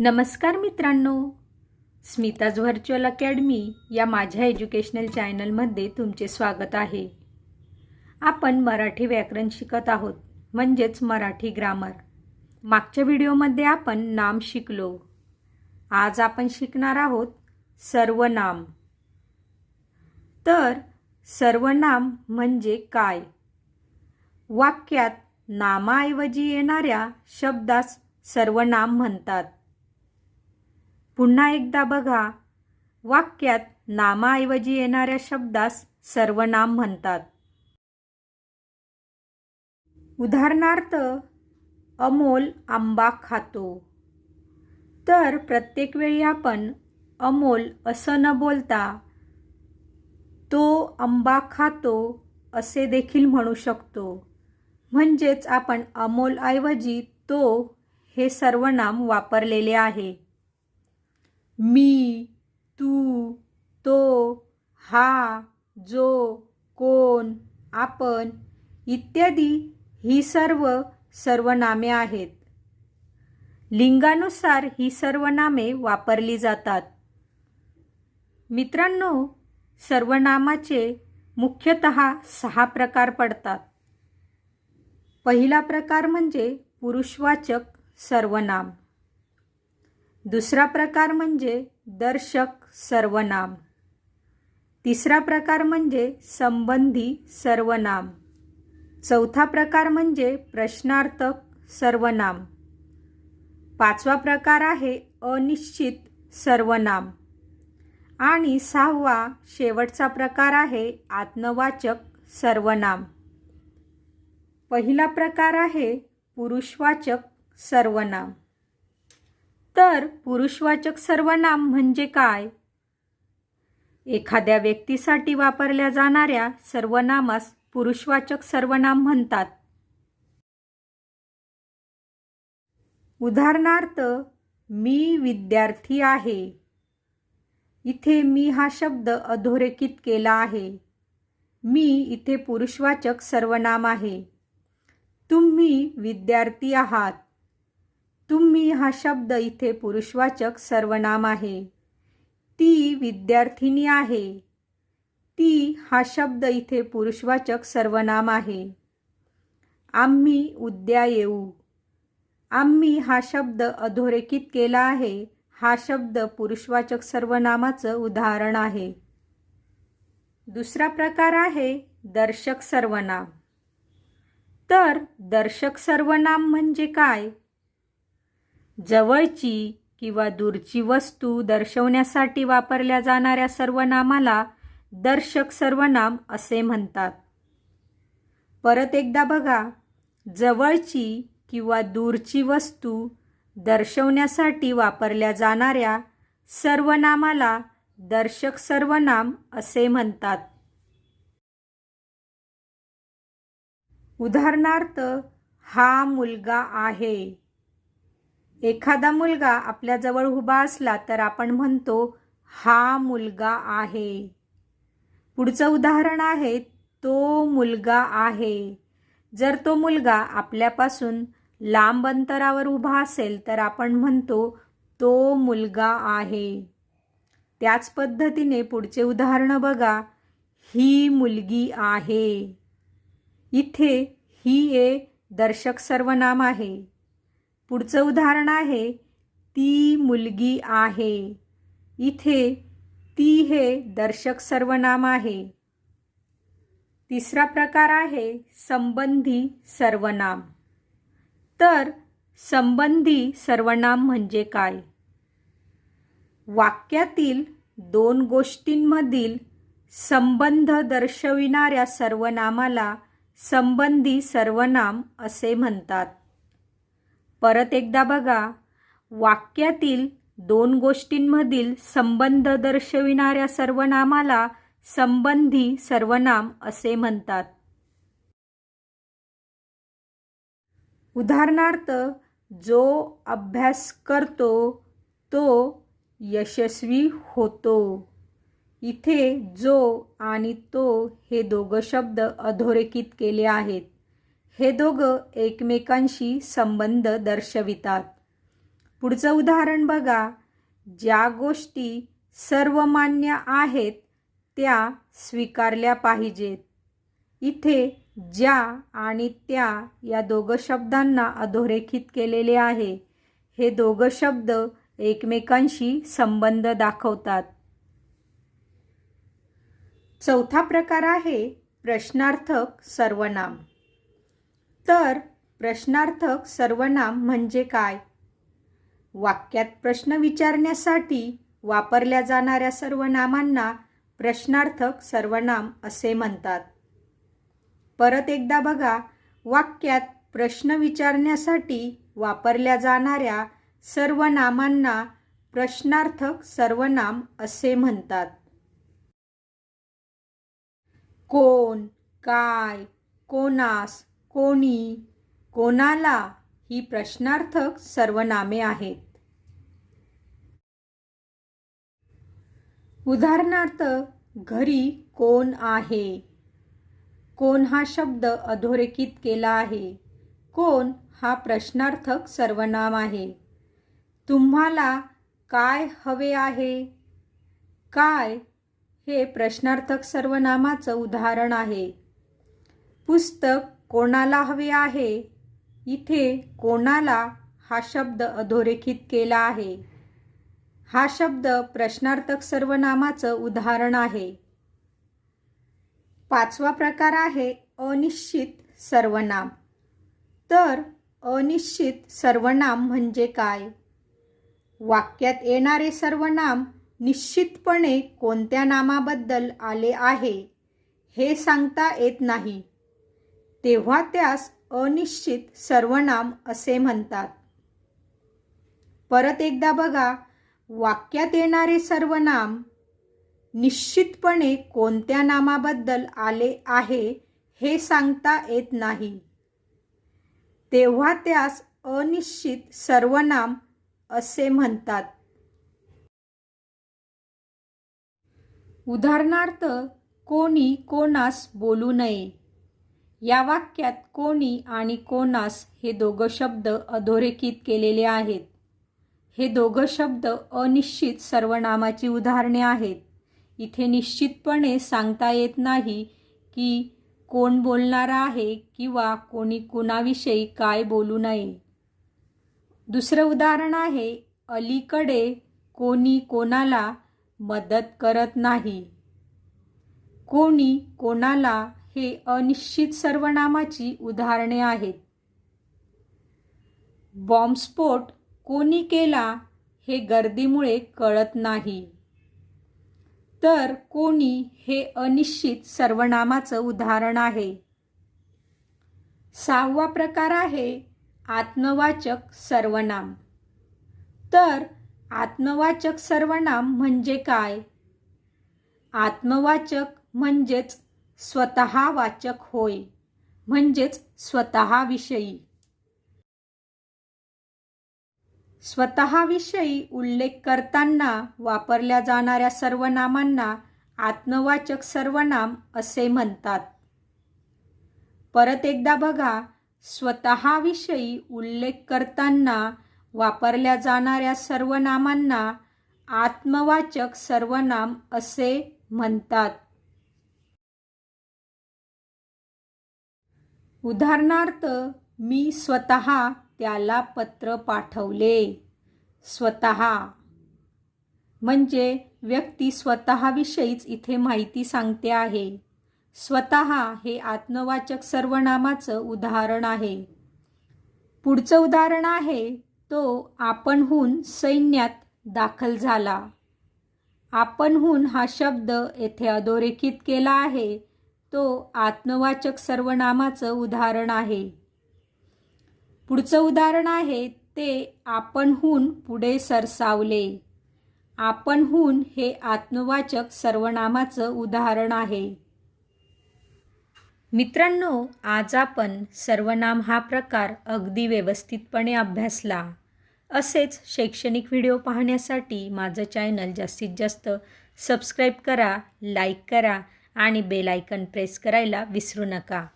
नमस्कार मित्रांनो. Smita's virtual academy या माझ्या एज्युकेशनल चॅनलमध्ये तुमचे स्वागत आहे. आपण मराठी व्याकरण शिकत आहोत म्हणजेच मराठी ग्रामर मागच्या व्हिडिओमध्ये आपण नाम शिकलो. आज आपण शिकणार आहोत सर्वनाम. तर सर्वनाम म्हणजे काय? वाक्यात नामाऐवजी येणाऱ्या शब्दास सर्वनाम म्हणतात. पुन्हा एकदा बघा. वाक्यात नामाऐवजी येणाऱ्या शब्दास सर्वनाम म्हणतात. उदाहरणार्थ अमोल आंबा खातो. तर प्रत्येक वेळी आपण अमोल असं न बोलता तो आंबा खातो असे देखील म्हणू शकतो. म्हणजेच आपण अमोलऐवजी तो हे सर्वनाम वापरलेले आहे. मी तू तो हा जो कोण आपण इत्यादी ही सर्व सर्वनामे आहेत. लिंगानुसार ही सर्वनामे वापरली जातात. मित्रांनो सर्वनामाचे मुख्यतः सहा प्रकार पडतात. पहिला प्रकार म्हणजे पुरुषवाचक सर्वनाम. दुसरा प्रकार म्हणजे दर्शक सर्वनाम. तिसरा प्रकार म्हणजे संबंधी सर्वनाम. चौथा प्रकार म्हणजे प्रश्नार्थक सर्वनाम. पाचवा प्रकार आहे अनिश्चित सर्वनाम. आणि सहावा शेवटचा प्रकार आहे आत्मवाचक सर्वनाम. पहिला प्रकार आहे पुरुषवाचक सर्वनाम. तर पुरुषवाचक सर्वनाम म्हणजे काय? एखाद्या व्यक्तीसाठी वापरल्या जाणाऱ्या सर्वनामास पुरुषवाचक सर्वनाम म्हणतात. उदाहरणार्थ मी विद्यार्थी आहे. इथे मी हा शब्द अधोरेखित केला आहे. मी इथे पुरुषवाचक सर्वनाम आहे. तुम्ही विद्यार्थी आहात. तुम्ही हा शब्द इथे पुरुषवाचक सर्वनाम आहे. ती विद्यार्थिनी आहे. ती हा शब्द इथे पुरुषवाचक सर्वनाम आहे. आम्ही उद्या येऊ. आम्ही हा शब्द अधोरेखित केला आहे. हा शब्द पुरुषवाचक सर्वनामाचं उदाहरण आहे. दुसरा प्रकार आहे दर्शक सर्वनाम. तर दर्शक सर्वनाम म्हणजे काय? जवळची किंवा दूरची वस्तू दर्शवण्यासाठी वापरल्या जाणाऱ्या सर्वनामाला दर्शक सर्वनाम असे म्हणतात. परत एकदा बघा जवळची किंवा दूरची वस्तू दर्शवण्यासाठी वापरल्या जाणाऱ्या सर्वनामाला दर्शक सर्वनाम असे म्हणतात. उदाहरणार्थ हा मुलगा आहे. एखादा मुलगा आपल्याजवळ उभा असला तर आपण म्हणतो हा मुलगा आहे. पुढचं उदाहरण आहे तो मुलगा आहे. जर तो मुलगा आपल्यापासून लांब अंतरावर उभा असेल तर आपण म्हणतो तो मुलगा आहे. त्याच पद्धतीने पुढचे उदाहरण बघा ही मुलगी आहे. इथे ही एक दर्शक सर्वनाम आहे. पुढचं उदाहरण आहे ती मुलगी आहे. इथे ती हे दर्शक सर्वनाम आहे. तिसरा प्रकार आहे संबंधी सर्वनाम. तर संबंधी सर्वनाम म्हणजे काय? वाक्यातील दोन गोष्टींमधील संबंध दर्शविणाऱ्या सर्वनामाला संबंधी सर्वनाम असे म्हणतात. परत एकदा बघा. वाक्यातील दोन गोष्टींमधील संबंध दर्शविणाऱ्या सर्वनामाला संबंधी सर्वनाम असे म्हणतात. उदाहरणार्थ जो अभ्यास करतो तो यशस्वी होतो. इथे जो आणि तो हे दोघं शब्द अधोरेखित केले आहेत. हे दोघं एकमेकांशी संबंध दर्शवितात. पुढचं उदाहरण बघा. ज्या गोष्टी सर्वमान्य आहेत त्या स्वीकारल्या पाहिजेत. इथे ज्या आणि त्या या दोघं शब्दांना अधोरेखित केलेले आहे. हे दोघं शब्द एकमेकांशी संबंध दाखवतात. चौथा प्रकार आहे प्रश्नार्थक सर्वनाम. तर प्रश्नार्थक सर्वनाम म्हणजे काय? वाक्यात प्रश्न विचारण्यासाठी वापरल्या जाणाऱ्या सर्वनामांना प्रश्नार्थक सर्वनाम असे म्हणतात. परत एकदा बघा वाक्यात प्रश्न विचारण्यासाठी वापरल्या जाणाऱ्या सर्वनामांना प्रश्नार्थक सर्वनाम असे म्हणतात. कोण काय कोणास कोणी? कोणाला? ही प्रश्नार्थक सर्वनामे आहेत. उदाहरणार्थ घरी कोण आहे? कोण हा शब्द अधोरेखित केला आहे? कोण हा प्रश्नार्थक सर्वनाम आहे? तुम्हाला काय हवे आहे? काय हे प्रश्नार्थक सर्वनामाचं उदाहरण आहे. पुस्तक कोणाला हवे आहे? इथे कोणाला हा शब्द अधोरेखित केला आहे? हा शब्द प्रश्नार्थक सर्वनामाचं उदाहरण आहे. पाचवा प्रकार आहे अनिश्चित सर्वनाम. तर अनिश्चित सर्वनाम म्हणजे काय? वाक्यात येणारे सर्वनाम निश्चितपणे कोणत्या नामाबद्दल आले आहे हे सांगता येत नाही. तेव्हा त्यास अनिश्चित सर्वनाम असे म्हणतात. परत एकदा बघा वाक्यात येणारे सर्वनाम निश्चितपणे कोणत्या नामाबद्दल आले आहे हे सांगता येत नाही. तेव्हा त्यास अनिश्चित सर्वनाम असे म्हणतात. उदाहरणार्थ कोणी कोणास बोलू नये. या वाक्यात कोणी आणि कोणास हे दोघं शब्द अधोरेखित केलेले आहेत. हे दोघं शब्द अनिश्चित सर्वनामाची उदाहरणे आहेत. इथे निश्चितपणे सांगता येत नाही की कोण बोलणारा आहे किंवा कोणी कुणाविषयी काय बोलू नये. दुसरं उदाहरण आहे अलीकडे कोणी कोणाला मदत करत नाही. कोणी कोणाला हे अनिश्चित सर्वनामाची उदाहरणे आहेत. बॉम्बस्फोट कोणी केला हे गर्दीमुळे कळत नाही. तर कोणी हे अनिश्चित सर्वनामाचं उदाहरण आहे. सहावा प्रकार आहे आत्मवाचक सर्वनाम. तर आत्मवाचक सर्वनाम म्हणजे काय? आत्मवाचक म्हणजेच स्वतः वाचक होय म्हणजेच स्वतःविषयी. स्वतःविषयी उल्लेख करताना वापरल्या जाणाऱ्या सर्वनामांना आत्मवाचक सर्वनाम असे म्हणतात. परत एकदा बघा स्वतःविषयी उल्लेख करताना वापरल्या जाणाऱ्या सर्वनामांना आत्मवाचक सर्वनाम असे म्हणतात. उदाहरणार्थ मी स्वतः त्याला पत्र पाठवले. स्वतः. म्हणजे व्यक्ती स्वतःविषयीच इथे माहिती सांगते आहे. स्वतः हे आत्मवाचक सर्वनामाचं उदाहरण आहे. पुढचं उदाहरण आहे तो आपणहून सैन्यात दाखल झाला. आपणहून हा शब्द येथे अधोरेखित केला आहे. तो आत्मवाचक सर्वनामाचं उदाहरण आहे. पुढचं उदाहरण आहे ते आपणहून पुढे सरसावले. आपणहून हे आत्मवाचक सर्वनामाचं उदाहरण आहे. मित्रांनो आज आपण सर्वनाम हा प्रकार अगदी व्यवस्थितपणे अभ्यासला. असेच शैक्षणिक व्हिडिओ पाहण्यासाठी माझं चॅनल जास्तीत जास्त सबस्क्राईब करा लाईक करा आणि बेल आयकन प्रेस करायला विसरू नका.